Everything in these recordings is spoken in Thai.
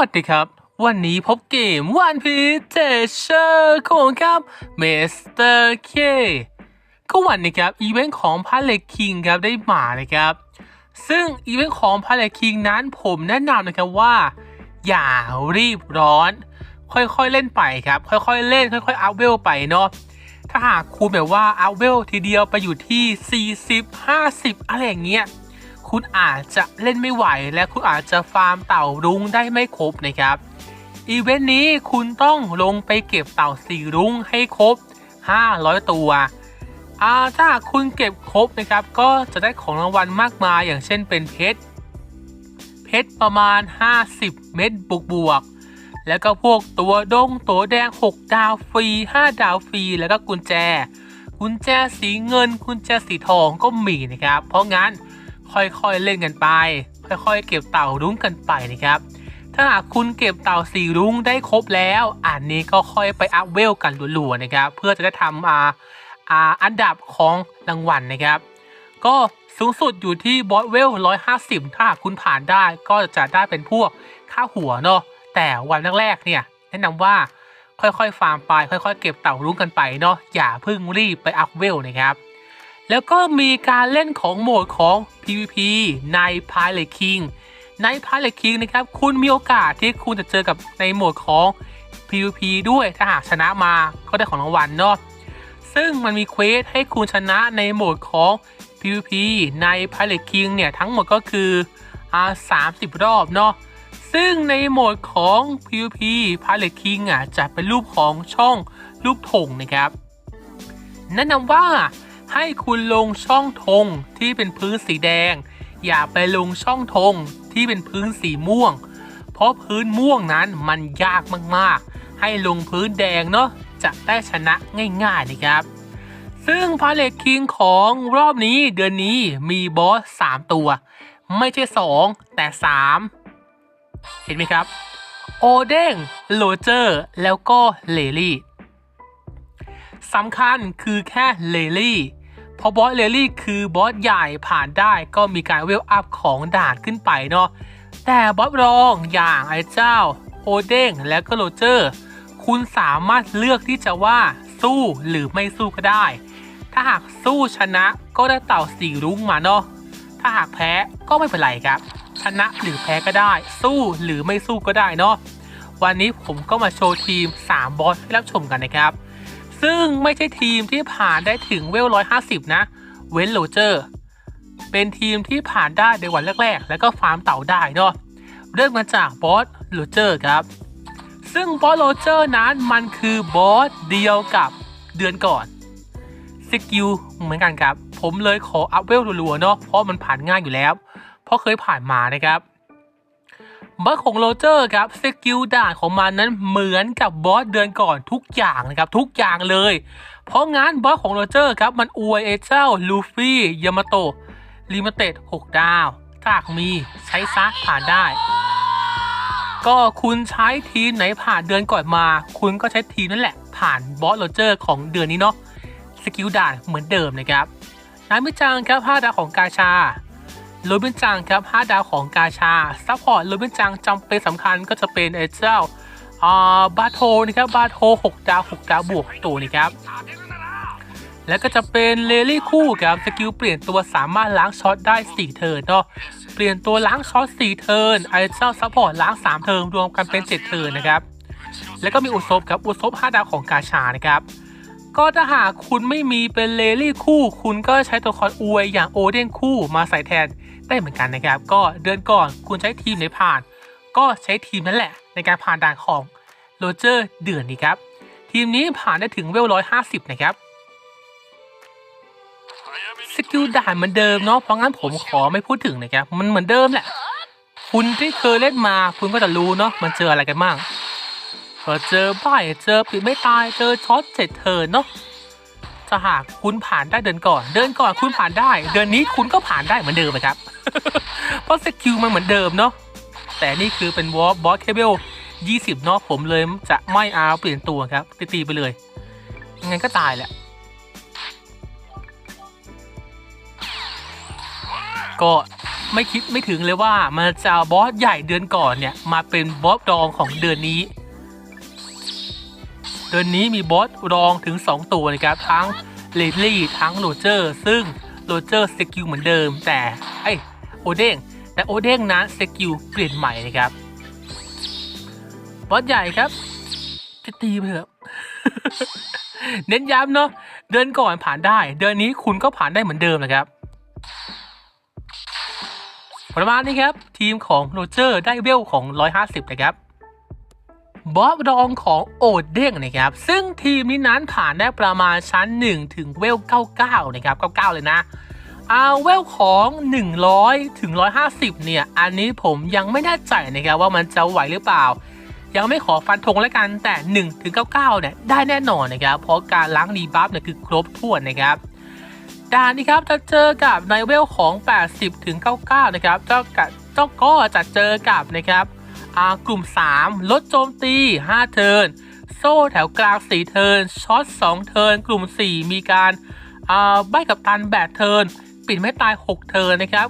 วัสดีครับ วันนี้พบเกมวันพีเจเชอร์ของครับเมสเตอร์เคก็วันนี้ครับอีเวนต์ของพาเลคิงครับได้มานะครับ ซึ่งอีเวนต์ของพาเลคิงนั้นผมแนะนำนะครับว่า อย่ารีบร้อน ค่อยๆเล่นไปครับ ค่อยๆเล่น ค่อยๆอัพเวลไปเนาะถ้าหากคุณแบบว่าอัพเวลทีเดียวไปอยู่ที่ 40 50 อะไรอย่างเงี้ย คุณอาจจะเล่นไม่ไหว และคุณอาจจะฟาร์มเต่ารุ้งได้ไม่ครบนะครับอีเวนต์นี้คุณต้องลงไปเก็บเต่าสีรุ้งให้ครบ 500 ตัวอ่าถ้าคุณเก็บครบนะครับ ก็จะได้ของรางวัลมากมายอย่างเช่นเป็นเพชรเพชรประมาณ 50 เม็ดบวกบวก แล้วก็พวกตัวดงตัวแดง 6 ดาวฟรี 5 ดาวฟรี แล้วก็กุญแจ กุญแจสีเงิน กุญแจสีทองก็มีนะครับ เพราะงั้น ค่อยๆเล่นกันไป ค่อยๆ เก็บเต่ารุ้งกันไปนะครับ ถ้าหากคุณเก็บเต่าสีรุ้งได้ครบแล้วอันนี้ก็ค่อยไปอัพเวลกันรัวๆนะครับ เพื่อจะได้ทำอ่าอ่าอันดับของรางวัลนะครับ ก็สูงสุดอยู่ที่บอสเวล 150 ถ้าหากคุณผ่านได้ก็จะได้เป็นพวกค่าหัวเนาะแต่วันแรกๆเนี่ยแนะนำว่าค่อยๆฟาร์มไป ค่อยๆ เก็บเต่ารุ้งกันไปเนาะอย่าเพิ่งรีบไปอัพเวลนะครับ แล้วก็มีการเล่นของโหมดของ PVP ใน Pilot King ใน Pilot King นะครับ คุณมีโอกาสที่คุณจะเจอกับในโหมดของ PVP ด้วยถ้าหากชนะมาก็ได้ของรางวัลเนาะซึ่งมันมีเควสให้คุณชนะในโหมดของ PVP ใน Pilot King เนี่ย ทั้งหมดก็คืออ่า30 รอบเนาะซึ่งในโหมดของ PVP Pilot King อะจะเป็นรูปของช่องรูปธงนะครับแนะนำว่า ให้คุณลงช่องธงที่เป็นพื้นสีแดง อย่าไปลงช่องธงที่เป็นพื้นสีม่วง เพราะพื้นม่วงนั้นมันยากมากๆ ให้ลงพื้นแดงเนาะจะได้ชนะง่ายๆนะครับ ซึ่งพาเลตคิงของรอบนี้เดือนนี้มีบอส 3 ตัว ไม่ใช่ 2 แต่ 3 เห็นไหมครับ โอเด้งโรเจอร์ แล้วก็เลลี่สำคัญคือแค่เลลี่ ราะบอสเลลี่คือบอสใหญ่ผ่านได้ก็มีการเวลอัพของด่านขึ้นไปเนาะแต่บอสรองอย่างไอ้เจ้าโอเด้งและก็โรเจอร์ คุณสามารถเลือกที่จะว่าสู้หรือไม่สู้ก็ได้ ถ้าหากสู้ชนะก็ได้เต่าสีรุ้งมาเนาะถ้าหากแพ้ก็ไม่เป็นไรครับ ชนะหรือแพ้ก็ได้ สู้หรือไม่สู้ก็ได้เนาะวันนี้ผมก็มาโชว์ทีม 3 บอสให้รับชมกันนะครับ ซึ่งไม่ใช่ทีมที่ผ่านได้ถึงเวล 150 นะ เว้นโรเจอร์ เป็นทีมที่ผ่านได้ในวันแรก ๆ แล้วก็ฟาร์มเต่าได้เนาะ เริ่มมาจากบอสโรเจอร์ครับ ซึ่งบอสโรเจอร์นั้นมันคือบอสเดียวกับเดือนก่อนสกิลเหมือนกันครับ ผมเลยขออัพเวลรัวๆเนาะ เพราะมันผ่านง่ายอยู่แล้ว เพราะเคยผ่านมานะครับ บอสของโรเจอร์ครับสกิลด่านของมันนั้นเหมือนกับบอสเดือนก่อนทุกอย่างนะครับทุกอย่างเลย เพราะงั้นบอสของโรเจอร์ครับมันอวยเอเจ้าลูฟี่ยามาโตะลิมิเต็ด6ดาวถ้ากมีใช้ซะผ่านได้ ก็คุณใช้ทีมไหนผ่านเดือนก่อนมา คุณก็ใช้ทีมนั่นแหละ ผ่านบอสโรเจอร์ของเดือนนี้เนาะสกิลด่านเหมือนเดิมนะครับนายมิจังครับ5ดาวของกาชา โรบินจังครับ 5 ดาวของกาชาซัพพอร์ตโรบินจังจำเป็นสำคัญก็จะเป็นไอ้เจ้าอ่าบาโทนะครับบาโท 6 ดาว 6 ดาวบวกตัวนี้ครับ แล้วก็จะเป็นเลลี่คู่ครับสกิลเปลี่ยนตัวสามารถล้างช็อตได้ 4 เทิร์นเนาะเปลี่ยนตัวล้างช็อต 4 เทิร์นไอเจ้าซัพพอร์ตล้าง 3 เทิร์นรวมกันเป็น 7 เทิร์นนะครับ แล้วก็มีอุศบครับอุศบ5ดาวของกาชานะครับ ก็ถ้าหากคุณไม่มีเป็นเลลี่คู่ คุณก็ใช้ตัวละครอวยอย่างโอเดนคู่มาใส่แทนได้เหมือนกันนะครับ ก็เดือนก่อนคุณใช้ทีมไหนผ่าน ก็ใช้ทีมนั้นแหละ ในการผ่านด่านของโรเจอร์เดือนนี้ครับ ทีมนี้ผ่านได้ถึงเวลร้อยห้าสิบนะครับสกิลด่านเหมือนเดิมเนาะเพราะงั้นผมขอไม่พูดถึงนะครับมันเหมือนเดิมแหละ คุณที่เคยเล่นมาคุณก็จะรู้เนาะมันเจออะไรกันบ้าง ก็เจอบ่ายเจอปิดไม่ตายเจอช็อตเจ็ดเทินเนาะถ้าหากคุณผ่านได้เดือนก่อน เดือนก่อนคุณผ่านได้ เดือนนี้คุณก็ผ่านได้เหมือนเดิมนะครับ เพราะสกิลมันเหมือนเดิมเนาะแต่นี่คือเป็นวอลบอสเคเบิล20 เนาะผมเลยจะไม่เอาเปลี่ยนตัวครับตีไปเลยยังไงก็ตายแหละก็ไม่คิดไม่ถึงเลยว่ามันจะบอสใหญ่เดือนก่อนเนี่ย มาเป็นบอสรองของเดือนนี้ ดือนนี้มีบอสรองถึง 2 ตัวนะครับทั้งเลดลี่ทั้งโรเจอร์ ซึ่งโรเจอร์สกิลเหมือนเดิม แต่ไอโอเด้งแต่โอเด้งนั้นสกิลเปลี่ยนใหม่นะครับบอสใหญ่ครับจะตีไปเถอะเน้นย้ำเนาะเดือนก่อนผ่านได้ เดือนนี้คุณก็ผ่านได้เหมือนเดิมนะครับประมาณนี้ครับ ทีมของโรเจอร์ได้เวลของ 150 นะครับ บอสรองของโอเด้งนะครับ ซึ่งทีมนี้นั้นผ่านได้ประมาณชั้น 1 ถึงเวล 99 นะครับ 99 เลยนะเอาเวลของ 100 ถึง 150 เนี่ย อันนี้ผมยังไม่แน่ใจนะครับว่ามันจะไหวหรือเปล่า ยังไม่ขอฟันธงแล้วกันแต่ 1 ถึง 99 เนี่ย ได้แน่นอนนะครับ เพราะการล้างดีบัฟเนี่ยคือครบถ้วนนะครับด่านนี้ครับจะเจอกับในเวลของ 80 ถึง 99 นะครับเจ้าก็จะเจอกับนะครับ กลุ่ม 3 ลดโจมตี 5 เทินโซ่แถวกลาง 4 เทินช็อต 2 เทินกลุ่ม 4 มีการาใบกับตันแบดเทินปิดไม่ตาย 6 เทินนะครับ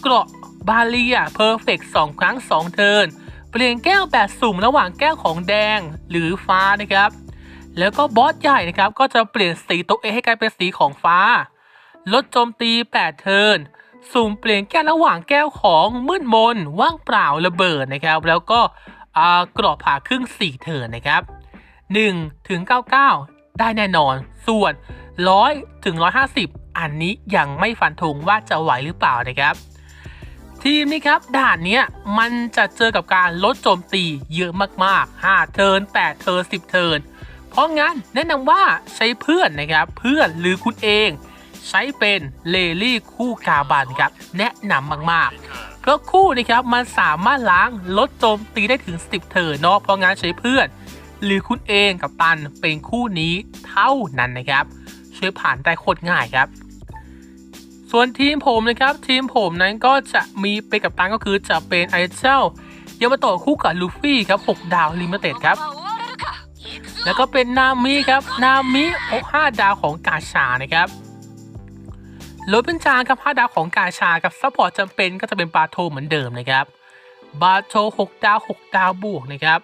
เกราะบาเลียเพอร์เฟกต์2ครั้ง 2 เทินเปลี่ยนแก้วแบบสุ่มระหว่างแก้วของแดงหรือฟ้านะครับ แล้วก็บอสใหญ่นะครับ ก็จะเปลี่ยนสีตัวเองให้กลายเป็นสีของฟ้า ลดโจมตี 8 เทิร์น สุ่มเปลี่ยนแก้วระหว่างแก้วของมืดมนว่างเปล่าระเบิดนะครับ แล้วก็กรอบผ่าครึ่ง4เทินนะครับ1ถึง99 ได้แน่นอน ส่วน 100ถึง150 อันนี้ยังไม่ฟันธงว่าจะไหวหรือเปล่านะครับทีมนี้ครับด่านนี้มันจะเจอกับการลดโจมตีเยอะมากๆ 5 เทิร์น8 เทิร์น10 เทิร์นเพราะงั้นแนะนำว่าใช้เพื่อนนะครับ เพื่อนหรือคุณเอง ใช้เป็นเลลี่คู่กาบันครับ แนะนำมากๆ เพราะคู่นะครับมันสามารถล้างลดโจมตีได้ถึง 10 เทิร์นเนาะเพราะงั้นใช้เพื่อน หรือคุณเองกับตันเป็นคู่นี้เท่านั้นนะครับช่วยผ่านได้โคตรง่ายครับส่วนทีมผมนะครับทีมผมนั้นก็จะมีเป็นกับตันก็คือจะเป็นไอเจ้ายามาโตะคู่กับลูฟี่ครับ 6 ดาวลิมิเต็ดครับ แล้วก็เป็นนามิครับนามิโอ5ดาวของกาชานะครับ โรเป็นจางครับ5ดาวของกาชากับซัพพอร์ตจำเป็นก็จะเป็นบาโทเหมือนเดิมนะครับ บาโท6ดาว 6 ดาวบวกนะครับ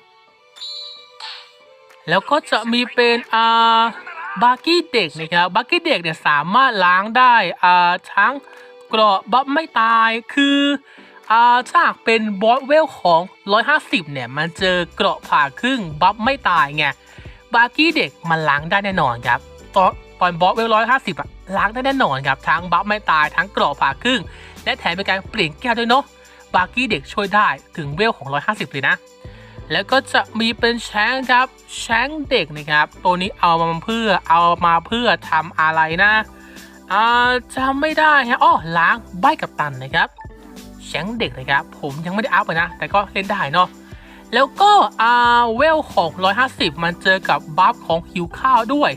แล้วก็จะมีเป็นอ่าบาร์กี้เด็กนะครับบาร์กี้เด็กเนี่ยสามารถล้างได้อ่าทั้งเกราะบัฟไม่ตายคืออ่าถ้ากเป็นบอสเวลของ 150 เนี่ย มันเจอเกราะผ่าครึ่งบัฟไม่ตายไงบาร์กี้เด็กมันล้างได้แน่นอนครับตอนตอนบอสเวล150อะ ล้างได้แน่นอนครับทั้งบัฟไม่ตายทั้งกราะผ่าครึ่ง และแถมเป็นการเปลี่ยนแก้วด้วยเนาะบาร์กี้เด็กช่วยได้ถึงเวลของ 150 เลยนะ แล้วก็จะมีเป็นแชงครับแชงเด็กนะครับ ตัวนี้เอามาเพื่อเอามาเพื่อทำอะไรนะอ่าจำไม่ได้ฮะอ้อล้างใบกับตันนะครับแชงเด็กนะครับ ผมยังไม่ได้อัพเลยนะ แต่ก็เล่นได้เนาะแล้วก็อาเวลของ 150 มันเจอกับบัฟของหิวข้าวด้วย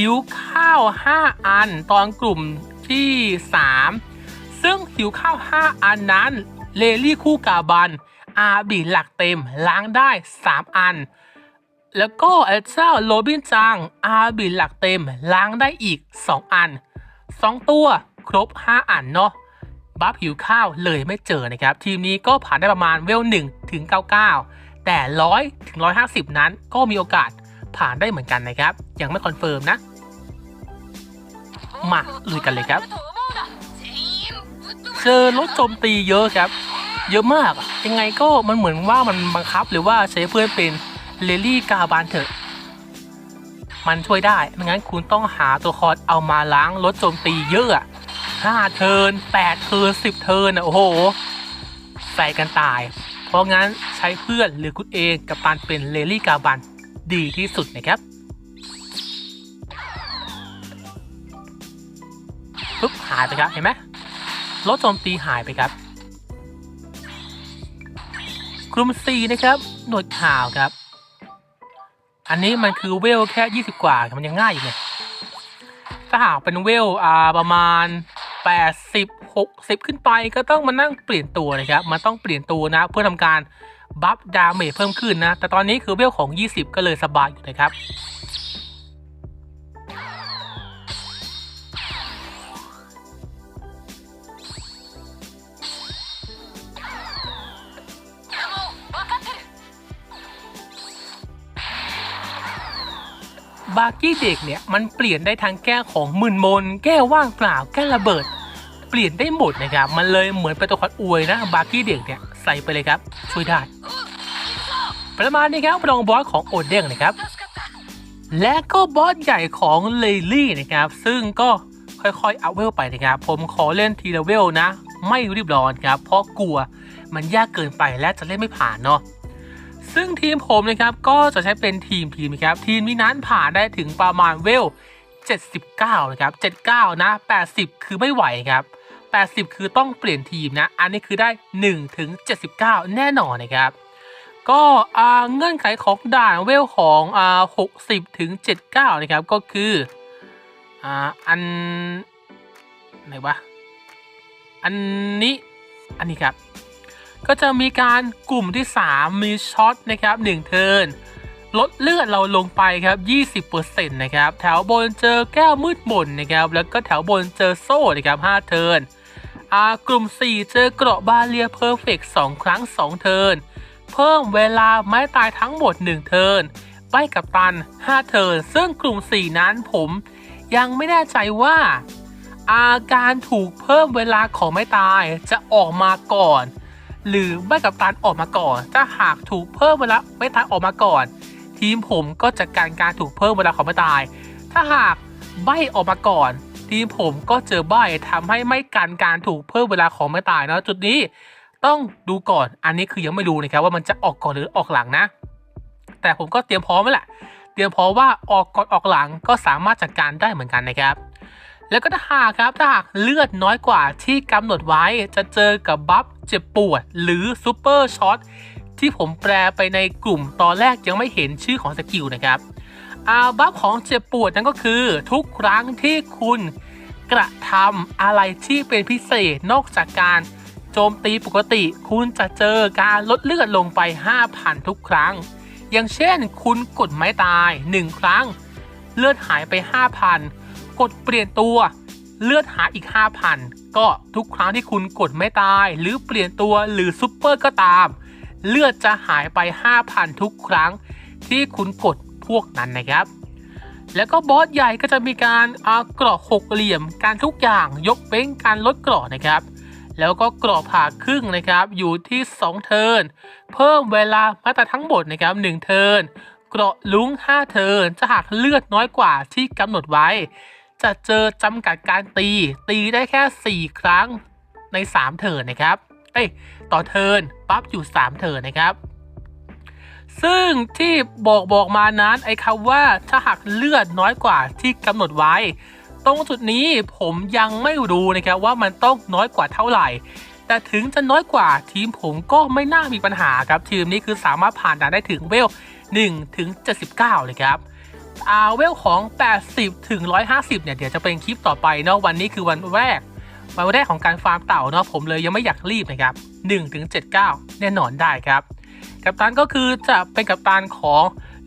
หิวข้าว 5 อันตอนกลุ่มที่ 3 ซึ่งหิวข้าว 5 อันนั้น เลลี่คู่กาบัน อาบีหลักเต็มล้างได้ 3 อัน แล้วก็ไอเจ้าโรบินจัง อาบีหลักเต็มล้างได้อีก 2 อัน 2 ตัวครบ 5 อันเนาะบัฟหิวข้าวเลยไม่เจอนะครับ ทีมนี้ก็ผ่านได้ประมาณเวล1ถึง 99 แต่ 100 ถึง 150 นั้นก็มีโอกาส ผ่านได้เหมือนกันนะครับ ยังไม่คอนเฟิร์มนะ มาลุยกันเลยครับ เจอรถโจมตีเยอะครับ เยอะมาก ยังไงก็มันเหมือนว่ามันบังคับหรือว่าใช้เพื่อนเป็นเลลี่กาบานเถอะมันช่วยได้ ไม่งั้นคุณต้องหาตัวคอร์ดเอามาล้างรถโจมตีเยอะห้าเทินแปดเทินสิบเทินอะโอ้โห ใส่กันตาย เพราะงั้นใช้เพื่อนหรือคุณเองกับการเป็นเลลี่กาบัน ดีที่สุดนะครับปุ๊บหายไปครับเห็นไหมรถโจมตีหายไปครับ กลุ่ม 4 นะครับ หนวดขาวครับ อันนี้มันคือเวลแค่ 20 กว่ามันยังง่ายอยู่ไงถ้าหากเป็นเวลอ่าประมาณ 80 60 ขึ้นไปก็ต้องมานั่งเปลี่ยนตัวนะครับ มันต้องเปลี่ยนตัวนะ เพื่อทำการ บัฟดาเมจเพิ่มขึ้นนะ แต่ตอนนี้คือเวลของ 20 ก็เลยสบายอยู่นะครับบาร์กี้เด็กเนี่ยมันเปลี่ยนได้ทั้งแก้ของมึนมน แก้ว่างเปล่า แก้ระเบิด เปลี่ยนได้หมดนะครับ มันเลยเหมือนเป็นตัวขัดอวยนะ บาร์กี้เด็กเนี่ยใส่ไปเลยครับ ช่วยได้ ประมาณนี้ครับรองบอสของโอเด้งนะครับ และก็บอสใหญ่ของเลลี่นะครับ ซึ่งก็ค่อยๆอัพเวลไปนะครับ ผมขอเล่นทีละเวลนะ ไม่รีบร้อนครับ เพราะกลัวมันยากเกินไปและจะเล่นไม่ผ่านเนาะ ซึ่งทีมผมนะครับก็จะใช้เป็นทีมทีมครับ ทีมนี้นั้นผ่านได้ถึงประมาณเวล79 นะครับ 79 นะ 80 คือไม่ไหวครับ 80 คือต้องเปลี่ยนทีมนะ อันนี้คือได้ 1 ถึง 79 แน่นอนนะครับ ก็เงื่อนไขของด่านเวลของอ่า60 ถึง 79 นะครับ ก็คืออ่าอันไหนวะ อันนี้ อันนี้ครับ ก็จะมีการกลุ่มที่ 3 มีช็อตนะครับ 1 เทิร์นลดเลือดเราลงไปครับ 20%นะครับ แถวบนเจอแก้วมืดมนนะครับ แล้วก็แถวบนเจอโซ่นะครับ 5 เทิร์น อากลุ่ม 4 เจอเกราะบาเลียเพอร์เฟกต์2ครั้ง 2 เทิร์น เพิ่มเวลาไม้ตายทั้งหมด 1 เทิร์นใบกับตัน 5 เทิร์น ซึ่งกลุ่ม 4 นั้นผมยังไม่แน่ใจว่า อาการถูกเพิ่มเวลาของไม้ตายจะออกมาก่อน หรือใบกับตันออกมาก่อน ถ้าหากถูกเพิ่มเวลาไม่ตายออกมาก่อน ทีมผมก็จะการการถูกเพิ่มเวลาของไม่ตาย ถ้าหากใบออกมาก่อน ทีมผมก็เจอใบทำให้ไม่การการถูกเพิ่มเวลาของไม่ตายเนาะจุดนี้ต้องดูก่อนอันนี้คือยังไม่รู้นะครับว่ามันจะออกก่อนหรือออกหลังนะ แต่ผมก็เตรียมพร้อมไว้แหละเตรียมพร้อมว่าออกก่อนออกหลังก็สามารถจัดการได้เหมือนกันนะครับ แล้วก็ถ้าหากครับถ้าหากเลือดน้อยกว่าที่กำหนดไว้จะเจอกับบัฟเจ็บปวด หรือซูเปอร์ช็อตที่ผมแปลไปในกลุ่มตอนแรกยังไม่เห็นชื่อของสกิลนะครับ อาบัฟของเจ็บปวดนั่นก็คือ ทุกครั้งที่คุณกระทำอะไรที่เป็นพิเศษนอกจากการโจมตีปกติ คุณจะเจอการลดเลือดลงไป 5,000 ทุกครั้ง อย่างเช่น คุณกดไม้ตาย 1 ครั้ง เลือดหายไป 5,000 กดเปลี่ยนตัว เลือดหายอีก 5,000 ก็ทุกครั้งที่คุณกดไม่ตาย หรือเปลี่ยนตัวหรือซุปเปอร์ก็ตาม เลือดจะหายไป 5,000 ทุกครั้งที่คุณกด พวกนั้นนะครับ แล้วก็บอสใหญ่ก็จะมีการเอากราะหกเหลี่ยมการทุกอย่างยกเว้นการลดกราะนะครับ แล้วก็กราะผ่าครึ่งนะครับอยู่ที่ 2 เทิร์นเพิ่มเวลามาตราทั้งหมดนะครับ1เทิร์นกราะลุง5 เทิร์นจะหากเลือดน้อยกว่าที่กำหนดไว้ จะเจอจำกัดการตี ตีได้แค่ 4 ครั้งใน 3 เทิร์นนะครับเอ้ยต่อเทิร์นปั๊บอยู่ 3 เทิร์นนะครับ ซึ่งที่บอกบอกมานั้นไอ้คำว่าถ้าหากเลือดน้อยกว่าที่กำหนดไว้ ตรงจุดนี้ผมยังไม่รู้นะครับว่ามันต้องน้อยกว่าเท่าไหร่ แต่ถึงจะน้อยกว่าทีมผมก็ไม่น่ามีปัญหาครับ ทีมนี้คือสามารถผ่านด่านได้ถึงเวล1ถึง 79 เลยครับอาเวลของ 80 ถึง 150 เนี่ย เดี๋ยวจะเป็นคลิปต่อไปเนาะวันนี้คือวันแรก วันแรกของการฟาร์มเต่าเนาะผมเลยยังไม่อยากรีบนะครับ1ถึง79 แน่นอนได้ครับ กัปตันก็คือจะเป็นกัปตันของ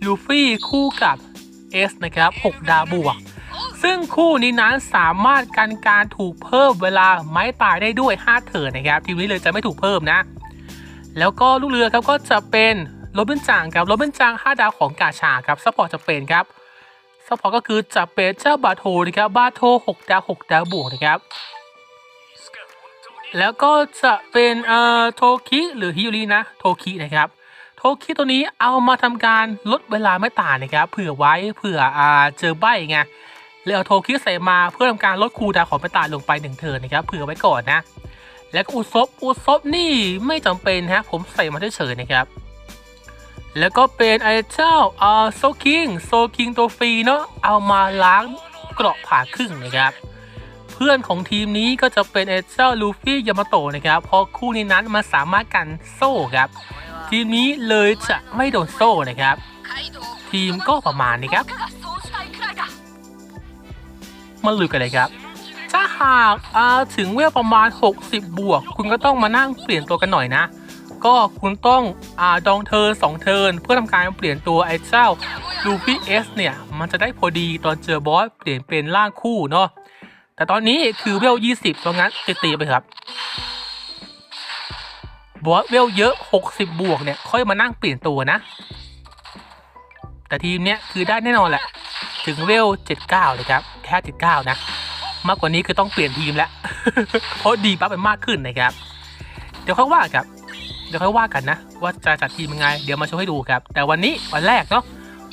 ลูฟี่คู่กับเอสนะครับ6ดาวบวก ซึ่งคู่นี้นั้นสามารถกันการถูกเพิ่มเวลาไม้ตายได้ด้วย 5 เถิดนะครับ ทีมนี้เลยจะไม่ถูกเพิ่มนะ แล้วก็ลูกเรือครับก็จะเป็นโรบินจางครับโรบินจาง 5 ดาวของกาชาครับซัพพอร์ตจะเป็นครับซัพพอร์ตก็คือจะเป็นเจ้าบาโทนะครับบาโท6ดาว6ดาวบวกนะครับแล้วก็จะเป็นเอ่อโทคิหรือฮิยุรินะโทคินะครับ โทคิตัวนี้เอามาทำการลดเวลาไม่ตายนะครับเผื่อไว้เผื่ออ่าเจอใบไงเลยเอาโทคิใส่มาเพื่อทำการลดคูดาของไม่ตายลงไปหนึ่งเทิร์นนะครับเผื่อไว้ก่อนนะ แล้วก็อุซบอุซบนี่ไม่จำเป็นฮะผมใส่มาเฉยๆนะครับแล้วก็เป็นไอ้เจ้าอ่าโซคิงโซคิงตัวฟรีเนาะเอามาล้างเกราะผ่าครึ่งนะครับ เพื่อนของทีมนี้ก็จะเป็นไอ้เจ้าลูฟี่ยามาโตะนะครับเพราะคู่นี้นั้นมันสามารถกันโซ่ครับ ทีมนี้เลยจะไม่โดนโซ่นะครับ ทีมก็ประมาณนี้ครับ มาลุยกันเลยครับ ถ้าหากาถึงเวลประมาณ 60 บวก คุณก็ต้องมานั่งเปลี่ยนตัวกันหน่อยนะ ก็คุณต้องอาดองเทิร์สองเทิร์นเพื่อทำการเปลี่ยนตัวไอ้เจ้าลูฟี่เอสเนี่ย มันจะได้พอดีตอนเจอบอสเปลี่ยนเป็นร่างคู่เนาะแต่ตอนนี้คือเวล20ตรงนั้นตีๆไปครับ บอสเวลเยอะ 60 บวกเนี่ย ค่อยมานั่งเปลี่ยนตัวนะ แต่ทีมเนี้ยคือได้แน่นอนแหละ ถึงเวล 79 เลยครับ แค่ 79 นะ มากกว่านี้คือต้องเปลี่ยนทีมแล้ว เพราะดีปั๊บไปมากขึ้นนะครับ เดี๋ยวค่อยว่าครับ เดี๋ยวค่อยว่ากันนะ ว่าจะจัดทีมยังไง เดี๋ยวมาโชว์ให้ดูครับ แต่วันนี้วันแรกเนาะ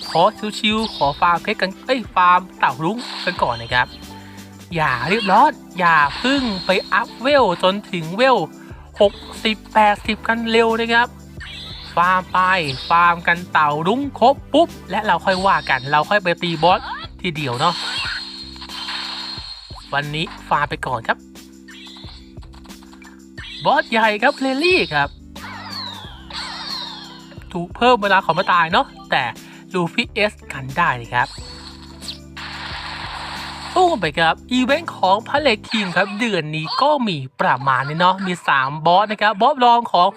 ขอชิวๆขอฟาร์มเพชรกัน เอ้ย ฟาร์มเต่ารุ้งกันก่อนนะครับ อย่ารีบร้อน อย่าพึ่งไปอัพเวลจนถึงเวล 60 80 กันเร็วนะครับฟาร์มไปฟาร์มกันเต่ารุ้งครบปุ๊บ และเราค่อยว่ากัน เราค่อยไปตีบอสทีเดียวเนาะวันนี้ฟาร์มไปก่อนครับ บอสใหญ่ครับเลลี่ครับถูกเพิ่มเวลาของมาตายเนาะแต่ลูฟี่เอสกันได้นะครับ ตู้ไปครับอีเวนต์ของพาเลคิงครับเดือนนี้ก็มีประมาณนี้เนาะมี 3 บอสนะครับบอสรองของ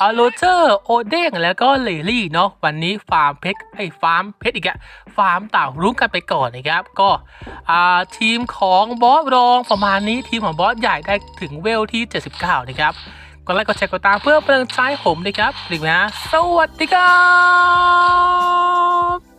อาโรเจอร์โอเด้งแล้วก็เลลี่เนาะวันนี้ฟาร์มเพชรไอ้ฟาร์มเพชรอีกอะฟาร์มเต่ารุ้งกันไปก่อนนะครับก็อ่าทีมของบอสรองประมาณนี้ทีมของบอสใหญ่ได้ถึงเวลที่ 79 นะครับกดไลค์กดแชร์กดตามเพื่อเป็นกำลังใจผมนะครับหรือนะสวัสดีครับ